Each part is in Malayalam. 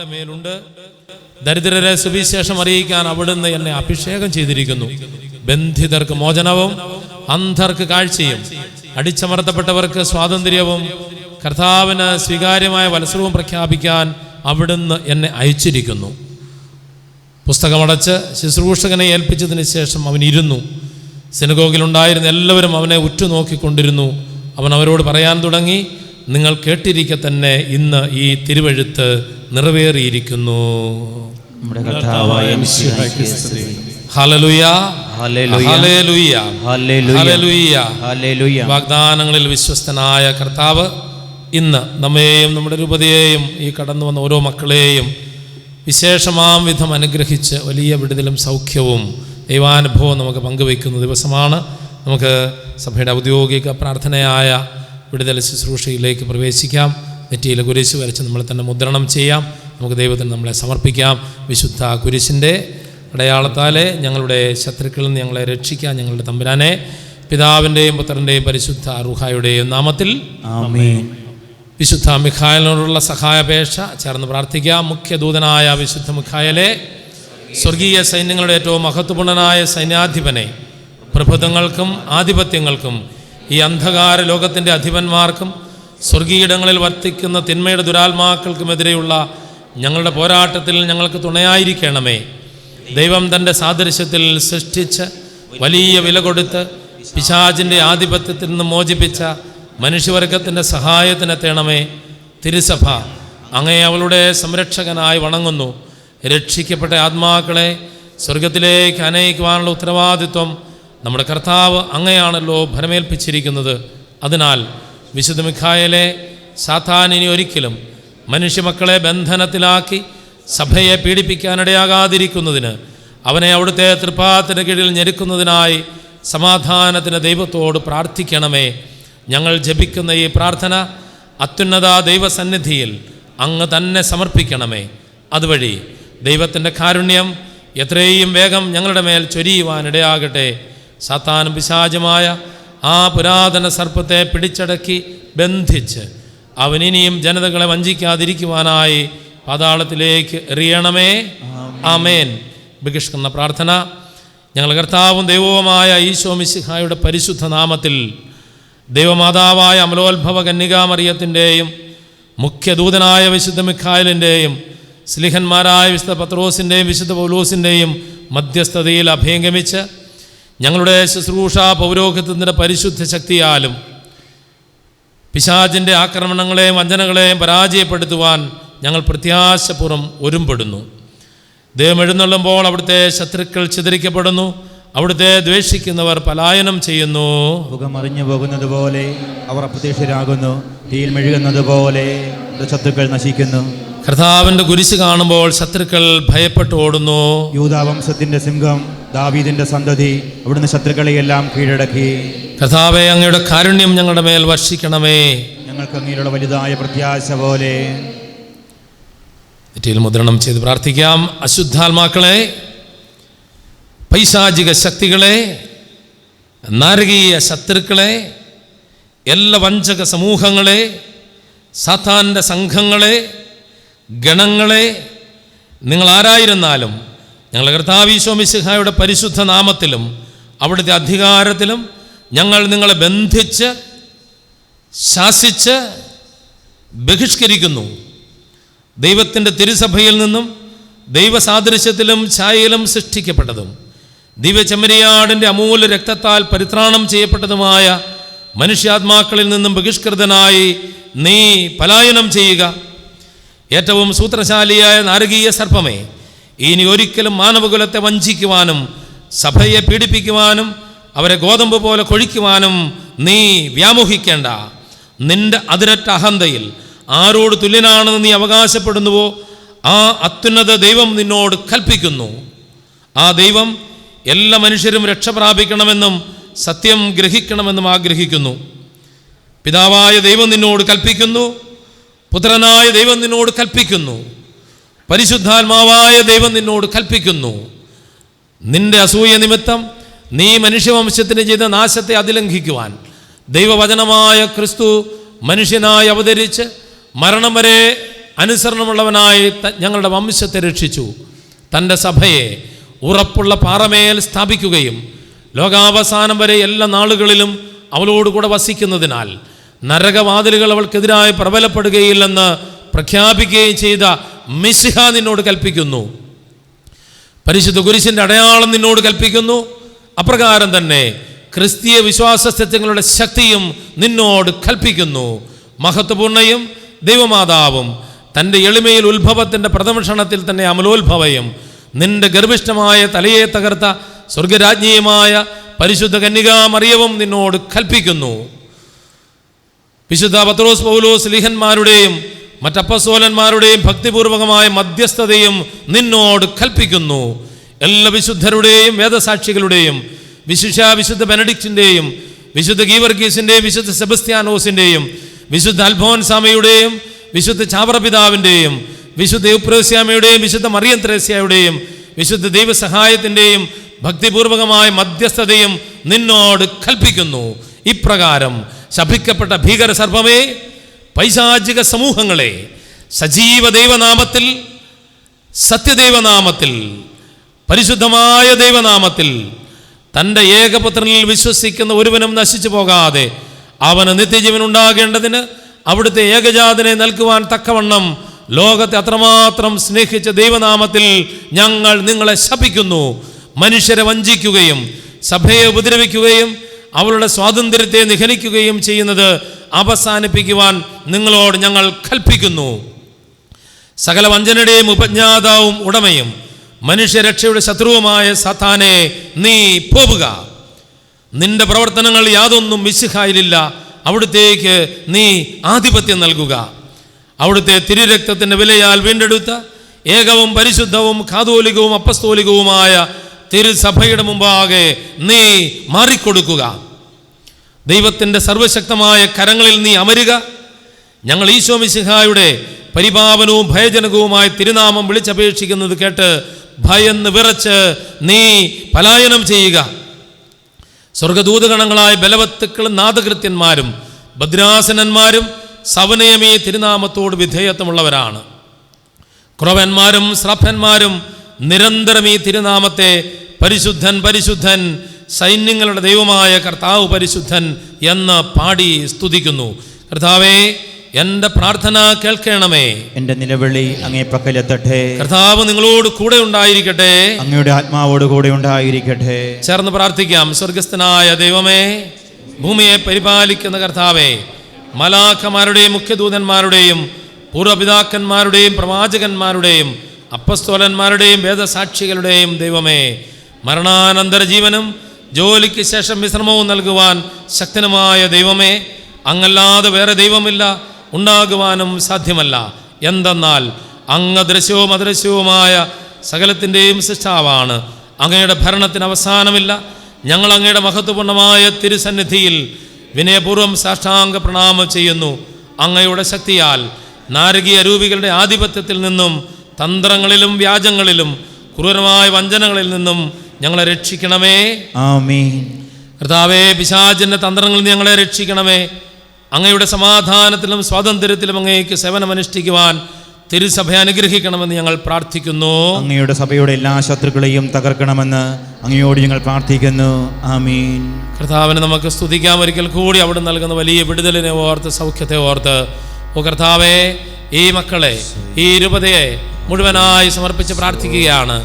എന്റെ മേലുണ്ട്. ദരിദ്രരെ സുവിശേഷം അറിയിക്കാൻ അവിടുന്ന് എന്നെ അഭിഷേകം ചെയ്തിരിക്കുന്നു. ബന്ധിതർക്ക് മോചനവും അന്ധർക്ക് കാഴ്ചയും അടിച്ചമർത്തപ്പെട്ടവർക്ക് സ്വാതന്ത്ര്യവും കർത്താവിന് സ്വീകാര്യമായ വത്സരവും പ്രഖ്യാപിക്കാൻ അവിടുന്ന് എന്നെ അയച്ചിരിക്കുന്നു. പുസ്തകമടച്ച് ശുശ്രൂഷകനെ ഏൽപ്പിച്ചതിന് ശേഷം അവൻ ഇരുന്നു. സിനഗോഗിലുണ്ടായിരുന്ന എല്ലാവരും അവനെ ഉറ്റുനോക്കിക്കൊണ്ടിരുന്നു. അവൻ അവരോട് പറയാൻ തുടങ്ങി നിങ്ങൾ കേട്ടിരിക്കെ തന്നെ ഇന്ന് ഈ തിരുവഴുത്ത് നിറവേറിയിരിക്കുന്നു. നമ്മുടെ കർത്താവായ. വാഗ്ദാനങ്ങളിൽ വിശ്വസ്തനായ കർത്താവ് ഇന്ന് നമ്മെയും നമ്മുടെ രൂപതയെയും ഈ കടന്നു വന്ന ഓരോ മക്കളെയും വിശേഷമാം വിധം അനുഗ്രഹിച്ച് വലിയ വിടുതലും സൗഖ്യവും ദൈവാനുഭവം നമുക്ക് പങ്കുവയ്ക്കുന്ന ദിവസമാണ്. നമുക്ക് സഭയുടെ ഔദ്യോഗിക പ്രാർത്ഥനയായ വിടുതൽ ശുശ്രൂഷയിലേക്ക് പ്രവേശിക്കാം. നെറ്റിയിൽ കുരിശ് വരച്ച് നമ്മൾ തന്നെ മുദ്രണം ചെയ്യാം. നമുക്ക് ദൈവത്തിന് നമ്മളെ സമർപ്പിക്കാം. വിശുദ്ധ കുരിശിന്റെ അടയാളത്താലെ ഞങ്ങളുടെ ശത്രുക്കളിൽ നിന്ന് ഞങ്ങളെ രക്ഷിക്കാൻ ഞങ്ങളുടെ തമ്പുരാനെ പിതാവിന്റെയും പുത്രന്റെയും പരിശുദ്ധ റുഹായുടെയും നാമത്തിൽ വിശുദ്ധ മിഖായലിനോടുള്ള സഹായാപേക്ഷ ചേർന്ന് പ്രാർത്ഥിക്കാം. മുഖ്യദൂതനായ വിശുദ്ധ മിഖായലെ സ്വർഗീയ സൈന്യങ്ങളുടെ ഏറ്റവും മഹത്വപൂർണനായ സൈന്യാധിപനെ പ്രഭുതങ്ങൾക്കും ആധിപത്യങ്ങൾക്കും ഈ അന്ധകാര ലോകത്തിന്റെ അധിപന്മാർക്കും സ്വർഗീയിടങ്ങളിൽ വർത്തിക്കുന്ന തിന്മയുടെ ദുരാത്മാക്കൾക്കുമെതിരെയുള്ള ഞങ്ങളുടെ പോരാട്ടത്തിൽ ഞങ്ങൾക്ക് തുണയായിരിക്കണമേ. ദൈവം തന്റെ സാദൃശ്യത്തിൽ സൃഷ്ടിച്ച് വലിയ വില കൊടുത്ത് പിശാചിന്റെ ആധിപത്യത്തിൽ നിന്ന് മോചിപ്പിച്ച മനുഷ്യവർഗത്തിന്റെ സഹായത്തിനെത്തണമേ തിരുസഭ അങ്ങേ അവളുടെ സംരക്ഷകനായി വണങ്ങുന്നു. രക്ഷിക്കപ്പെട്ട ആത്മാക്കളെ സ്വർഗത്തിലേക്ക് അനയിക്കുവാനുള്ള ഉത്തരവാദിത്വം നമ്മുടെ കർത്താവ് അങ്ങയാണല്ലോ ഭരമേൽപ്പിച്ചിരിക്കുന്നത്. അതിനാൽ വിശുദ്ധ മിഖായലെ സാത്താനിനി ഒരിക്കലും മനുഷ്യമക്കളെ ബന്ധനത്തിലാക്കി സഭയെ പീഡിപ്പിക്കാനിടയാകാതിരിക്കുന്നതിന് അവനെ അവിടുത്തെ തൃപ്പാത്തിന് കീഴിൽ ഞെരുക്കുന്നതിനായി സമാധാനത്തിന് ദൈവത്തോട് പ്രാർത്ഥിക്കണമേ. ഞങ്ങൾ ജപിക്കുന്ന ഈ പ്രാർത്ഥന അത്യുന്നത ദൈവസന്നിധിയിൽ അങ്ങ് തന്നെ സമർപ്പിക്കണമേ. അതുവഴി ദൈവത്തിന്റെ കാരുണ്യം എത്രയും വേഗം ഞങ്ങളുടെ മേൽ ചൊരിയുവാനിടയാകട്ടെ. സാത്താനും പിശാചുമായ ആ പുരാതന സർപ്പത്തെ പിടിച്ചടക്കി ബന്ധിച്ച് അവനിനിയും ജനതകളെ വഞ്ചിക്കാതിരിക്കുവാനായി പാതാളത്തിലേക്ക് എറിയണമേ. ആമേൻ. ബഹിഷ്കരണ പ്രാർത്ഥന. ഞങ്ങൾ കർത്താവും ദൈവവുമായ ഈശോ മിശിഹായുടെ പരിശുദ്ധ നാമത്തിൽ ദൈവമാതാവായ അമലോത്ഭവ കന്യകാമറിയത്തിന്റെയും മുഖ്യദൂതനായ വിശുദ്ധ മിഖായലിന്റെയും സ്ലിഹന്മാരായ വിശുദ്ധ പത്രോസിന്റെയും വിശുദ്ധ പൗലൂസിന്റെയും മധ്യസ്ഥതയിൽ അഭയംഗമിച്ച് ഞങ്ങളുടെ ശുശ്രൂഷ പൗരോഹിത്വത്തിന്റെ പരിശുദ്ധ ശക്തിയാലും പിശാചിന്റെ ആക്രമണങ്ങളെയും വഞ്ചനകളെയും പരാജയപ്പെടുത്തുവാൻ ഞങ്ങൾ പ്രത്യാശപൂർവം ഒരുമ്പെടുന്നു. ദൈവം എഴുന്നള്ളുമ്പോൾ അവിടുത്തെ ശത്രുക്കൾ ചിതറിക്കപ്പെടുന്നു. അവിടുത്തെ ദ്വേഷിക്കുന്നവർ പലായനം ചെയ്യുന്നു. മുഖമറിഞ്ഞു പോകുന്നത് പോലെ അവർ അപ്രത്യക്ഷരാകുന്നു. തീയിൽ മെഴുകുന്നത് പോലെ ശത്രുക്കൾ നശിക്കുന്നു. കർത്താവിന്റെ കുരിശ് കാണുമ്പോൾ ശത്രുക്കൾ ഭയപ്പെട്ട് ഓടുന്നു. യൂതാവംശത്തിന്റെ സിംഹം ദാവീദിന്റെ സന്തതി അവിടുന്ന് ശത്രുക്കളെയെല്ലാം കീഴടക്കി. കർത്താവെ അങ്ങയുടെ കാരുണ്യം ഞങ്ങളുടെ മേൽ വർഷിക്കണമേ. ഞങ്ങൾക്ക് അങ്ങനെയുള്ള വലുതായ പ്രത്യാശ പോലെ. നെറ്റിയിൽ മുദ്രണം ചെയ്ത് പ്രാർത്ഥിക്കാം. അശുദ്ധാത്മാക്കളെ പൈശാചിക ശക്തികളെ നാരകീയ ശത്രുക്കളെ എല്ലാ വഞ്ചക സമൂഹങ്ങളെ സാത്താന്റെ സംഘങ്ങളെ ഗണങ്ങളെ നിങ്ങൾ ആരായിരുന്നാലും ഞങ്ങളുടെ കർത്താവീശോമിശിഹായുടെ പരിശുദ്ധ നാമത്തിലും അവിടുത്തെ അധികാരത്തിലും ഞങ്ങൾ നിങ്ങളെ ബന്ധിച്ച് ശാസിച്ച് ബഹിഷ്കരിക്കുന്നു. ദൈവത്തിന്റെ തിരുസഭയിൽ നിന്നും ദൈവസാദൃശ്യത്തിലും ഛായയിലും സൃഷ്ടിക്കപ്പെട്ടതും ദിവ്യചമരിയാടിന്റെ അമൂല്യ രക്തത്താൽ പരിത്രാണം ചെയ്യപ്പെട്ടതുമായ മനുഷ്യാത്മാക്കളിൽ നിന്നും ബഹിഷ്കൃതനായി നീ പലായനം ചെയ്യുക. ഏറ്റവും സൂത്രശാലിയായ നാരകീയ സർപ്പമേ ഇനി ഒരിക്കലും മാനവകുലത്തെ വഞ്ചിക്കുവാനും സഭയെ പീഡിപ്പിക്കുവാനും അവരെ ഗോതമ്പ് പോലെ കൊഴിക്കുവാനും നീ വ്യാമോഹിക്കേണ്ട. നിന്റെ അതിരറ്റ അഹന്തയിൽ ആരോട് തുല്യനാണെന്ന് നീ അവകാശപ്പെടുന്നുവോ ആ അത്യുന്നത ദൈവം നിന്നോട് കൽപ്പിക്കുന്നു. ആ ദൈവം എല്ലാ മനുഷ്യരും രക്ഷ പ്രാപിക്കണമെന്നും സത്യം ഗ്രഹിക്കണമെന്നും ആഗ്രഹിക്കുന്നു. പിതാവായ ദൈവം നിന്നോട് കൽപ്പിക്കുന്നു. പുത്രനായ ദൈവം നിന്നോട് കൽപ്പിക്കുന്നു. പരിശുദ്ധാത്മാവായ ദൈവം നിന്നോട് കൽപ്പിക്കുന്നു. നിന്റെ അസൂയ നിമിത്തം നീ മനുഷ്യവംശത്തിന് ചെയ്ത നാശത്തെ അതിലംഘിക്കുവാൻ. ദൈവവചനമായ ക്രിസ്തു മനുഷ്യനായി അവതരിച്ച് മരണം വരെ അനുസരണമുള്ളവനായി ഞങ്ങളുടെ വംശത്തെ രക്ഷിച്ചു. തന്റെ സഭയെ ഉറപ്പുള്ള പാറമേൽ സ്ഥാപിക്കുകയും ലോകാവസാനം വരെ എല്ലാ നാളുകളിലും അവളോടുകൂടെ വസിക്കുന്നതിനാൽ നരകവാതിലുകൾ അവൾക്കെതിരായി പ്രബലപ്പെടുകയില്ലെന്ന് പ്രഖ്യാപിക്കുകയും ചെയ്ത മിശിഹ നിന്നോട് കൽപ്പിക്കുന്നു. പരിശുദ്ധ കുരിശിന്റെ അടയാളം നിന്നോട് കൽപ്പിക്കുന്നു. അപ്രകാരം തന്നെ ക്രിസ്തീയ വിശ്വാസ സത്യങ്ങളുടെ ശക്തിയും നിന്നോട് കൽപ്പിക്കുന്നു. മഹത്വപൂർണയും ദൈവമാതാവും തന്റെ എളിമയിൽ ഉത്ഭവത്തിന്റെ പ്രഥമക്ഷണത്തിൽ തന്നെ അമലോത്ഭവയും നിന്റെ ഗർഭിഷ്ഠമായ തലയെ തകർത്ത സ്വർഗരാജ്ഞിയുമായ പരിശുദ്ധ കന്യകാമറിയവും നിന്നോട് കൽപ്പിക്കുന്നു. വിശുദ്ധ പത്രോസ് പൗലോസ് ലിഹന്മാരുടെയും മറ്റപ്പസോലന്മാരുടെയും ഭക്തിപൂർവകമായ മധ്യസ്ഥതയും നിന്നോട് കൽപ്പിക്കുന്നു. എല്ലാ വിശുദ്ധരുടെയും വേദസാക്ഷികളുടെയും വിശിഷ വിശുദ്ധ ബെനഡിക്റ്റിന്റെയും വിശുദ്ധ ഗീവർഗീസിന്റെയും വിശുദ്ധ സെബസ്ത്യാനോസിന്റെയും വിശുദ്ധ അൽഫോൻസാമയുടെയും വിശുദ്ധ ചാവറപിതാവിന്റെയും വിശുദ്ധ യുപ്രോസ്യാമയുടെയും വിശുദ്ധ മറിയം ത്രേസ്യയുടെയും വിശുദ്ധ ദൈവസഹായത്തിന്റെയും ഭക്തിപൂർവകമായ മധ്യസ്ഥതയും നിന്നോട് കൽപ്പിക്കുന്നു. ഇപ്രകാരം ശപിക്കപ്പെട്ട ഭീകര സർപ്പമേ പൈശാചിക സമൂഹങ്ങളെ സജീവ ദൈവനാമത്തിൽ സത്യദൈവനാമത്തിൽ പരിശുദ്ധമായ ദൈവനാമത്തിൽ തന്റെ ഏകപുത്രനിൽ വിശ്വസിക്കുന്ന ഒരുവനും നശിച്ചു പോകാതെ അവന് നിത്യജീവൻ ഉണ്ടാകേണ്ടതിന് അവിടുത്തെ ഏകജാതനെ നൽകുവാൻ തക്കവണ്ണം ലോകത്തെ അത്രമാത്രം സ്നേഹിച്ച ദൈവനാമത്തിൽ ഞങ്ങൾ നിങ്ങളെ ശപിക്കുന്നു. മനുഷ്യരെ വഞ്ചിക്കുകയും സഭയെ ഉപദ്രവിക്കുകയും അവളുടെ സ്വാതന്ത്ര്യത്തെ നിഹനിക്കുകയും ചെയ്യുന്നത് അവസാനിപ്പിക്കുവാൻ നിങ്ങളോട് ഞങ്ങൾ കൽപ്പിക്കുന്നു. സകല വഞ്ചനയുടെയും ഉപജ്ഞാതാവും ഉടമയും മനുഷ്യരക്ഷയുടെ ശത്രുവുമായ സത്താനെ നീ പോവുക. നിന്റെ പ്രവർത്തനങ്ങൾ യാതൊന്നും മിശിഹായിലില്ല അവിടുത്തേക്ക് നീ ആധിപത്യം നൽകുക. അവിടുത്തെ തിരുരക്തത്തിന്റെ വിലയാൽ വീണ്ടെടുത്ത ഏകവും പരിശുദ്ധവും കാതോലികവും അപ്പസ്തോലികവുമായ തിരുസഭയുടെ മുമ്പാകെ നീ മാറിക്കൊടുക്കുക. ദൈവത്തിന്റെ സർവശക്തമായ കരങ്ങളിൽ നീ അമരുക. ഞങ്ങൾ ഈശോ മിശിഹായുടെ പരിപാവനവും ഭയജനകവുമായ തിരുനാമം വിളിച്ചപേക്ഷിക്കുന്നത് കേട്ട് ഭയന്ന് വിറച്ച് നീ പലായനം ചെയ്യുക. സ്വർഗദൂതഗണങ്ങളായ ബലവത്തുക്കളും നാദകൃത്യന്മാരും ഭദ്രാസനന്മാരും സവനയമേ തിരുനാമത്തോട് വിധേയത്വമുള്ളവരാണ്. കുറവന്മാരും ശ്രഭന്മാരും നിരന്തരം ഈ തിരുനാമത്തെ പരിശുദ്ധൻ പരിശുദ്ധൻ സൈന്യങ്ങളുടെ ദൈവമായ കർത്താവ് പരിശുദ്ധൻ എന്ന് പാടി സ്തുതിക്കുന്നു. കർത്താവേ എന്റെ പ്രാർത്ഥന കേൾക്കണമേ. എന്റെ നിലവിളി അങ്ങേ പക്കലെത്തട്ടെ കർത്താവ് നിങ്ങളോട് കൂടെ ഉണ്ടായിരിക്കട്ടെ. അങ്ങയുടെ ആത്മാവോട് കൂടെ ഉണ്ടായിരിക്കട്ടെ. ചേർന്ന് പ്രാർത്ഥിക്കാം. സ്വർഗസ്ഥനായ ദൈവമേ ഭൂമിയെ പരിപാലിക്കുന്ന കർത്താവേ മലാഖമാരുടെയും മുഖ്യദൂതന്മാരുടെയും പൂർവപിതാക്കന്മാരുടെയും പ്രവാചകന്മാരുടെയും അപ്പസ്തോലന്മാരുടെയും വേദസാക്ഷികളുടെയും ദൈവമേ മരണാനന്തര ജീവനും ജോലിക്ക് ശേഷം വിശ്രമവും നൽകുവാൻ ശക്തനുമായ ദൈവമേ അങ്ങല്ലാതെ വേറെ ദൈവമില്ല ഉണ്ടാകുവാനും സാധ്യമല്ല. എന്തെന്നാൽ അങ്ങ് ദൃശ്യവും അദൃശ്യവുമായ സകലത്തിന്റെയും സൃഷ്ടാവാണ്. അങ്ങയുടെ ഭരണത്തിന് അവസാനമില്ല. ഞങ്ങൾ അങ്ങയുടെ മഹത്വപൂർണമായ തിരുസന്നിധിയിൽ വിനയപൂർവം സാഷ്ടാംഗ പ്രണാമം ചെയ്യുന്നു. അങ്ങയുടെ ശക്തിയാൽ നാരകീയ രൂപികളുടെ ആധിപത്യത്തിൽ നിന്നും തന്ത്രങ്ങളിലും വ്യാജങ്ങളിലും ക്രൂരമായ വഞ്ചനകളിൽ നിന്നും ഞങ്ങളെ രക്ഷിക്കണമേ. ആമീൻ. കർത്താവേ പിശാചിന്റെ തന്ത്രങ്ങളിൽ നിന്ന് ഞങ്ങളെ രക്ഷിക്കണമേ. അങ്ങയുടെ സമാധാനത്തിലും സ്വാതന്ത്ര്യത്തിലും അങ്ങേക്ക് സേവനമനുഷ്ഠിക്കുവാൻ തിരുസഭ അനുഗ്രഹിക്കണമെന്ന് ഞങ്ങൾ പ്രാർത്ഥിക്കുന്നു. അങ്ങയുടെ സഭയുടെ എല്ലാ ശത്രുക്കളെയും തകർക്കണമെന്ന് അങ്ങയോട് ഞങ്ങൾ പ്രാർത്ഥിക്കുന്നു. ആമീൻ. കർത്താവിനെ നമുക്ക് സ്തുതിക്കാം. ഒരിക്കൽ കൂടി അവിടെ നൽകുന്ന വലിയ വിടുതലിനെ ഓർത്ത് സൗഖ്യത്തെ ഓർത്ത് ഓ കർത്താവേ ഈ മക്കളെ ഈ ഇരുപതയെ മുഴുവനായി സമർപ്പിച്ച് പ്രാർത്ഥിക്കുകയാണ്.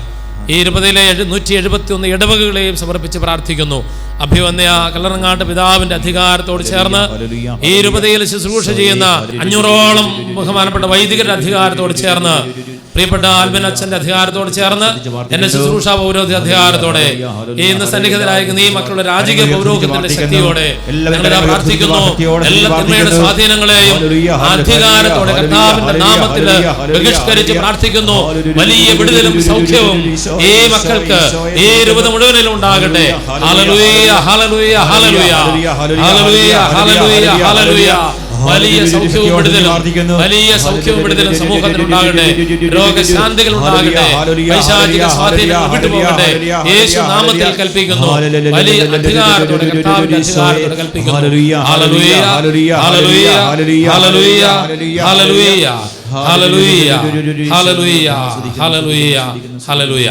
ഈ ഇരുപതിലെ നൂറ്റി എഴുപത്തി ഒന്ന് ഇടവകകളെയും സമർപ്പിച്ച് പ്രാർത്ഥിക്കുന്നു. അഭിവന്യ കല്ലറങ്ങാട്ട് പിതാവിന്റെ അധികാരത്തോട് ചേർന്ന് ഈ ഇരുപതയിൽ ശുശ്രൂഷ ചെയ്യുന്ന അഞ്ഞൂറോളം ബഹുമാനപ്പെട്ട വൈദികരുടെ അധികാരത്തോട് ചേർന്ന് പ്രിയപ്പെട്ട ആൽബൻ അച്ഛന്റെ അധികാരത്തോട് ചേർന്ന് എന്റെ ശുശ്രൂഷ പൗരോഹിത അധികാരത്തോടെ ഈ ഇന്ന് സന്നിഹിതരായിരിക്കുന്ന ഈ മക്കളുടെ രാജകീയ പൗരോഹിത്യത്തിന്റെ ശക്തിയോടെ പ്രാർത്ഥിക്കുന്നു. എല്ലാ തിന്മയുടെ സ്വാധീനങ്ങളെയും അധികാരത്തോടെ കർത്താവിന്റെ നാമത്തിൽ ബഹിഷ്കരിച്ച് പ്രാർത്ഥിക്കുന്നു. വലിയ വിടുതലും സൗഖ്യവും ഈ മക്കൾക്ക് ഈ രൂപത മുഴുവനിലും ഉണ്ടാകട്ടെ. ഹല്ലേലൂയ ഹല്ലേലൂയ ഹല്ലേലൂയ ഹല്ലേലൂയ ഹല്ലേലൂയ. ഹല്ലേലൂയ. വലിയ സൗഖ്യവും വിടുതലും വലിയ സൗഖ്യവും വിടുതലും സമൂഹത്തിൽ ഉണ്ടാകട്ടെ രോഗശാന്തികൾ ഉണ്ടാകട്ടെ വൈശാചിക സ്വാധീനം യേശു നാമത്തിൽ കൽപ്പിക്കുന്നു വലിയ അധികാരത്തോടെ കർത്താവിന്റെ അധികാരത്തോടെ കൽപ്പിക്കുന്നു ഹലലുയ ഹലലുയ ഹലലുയ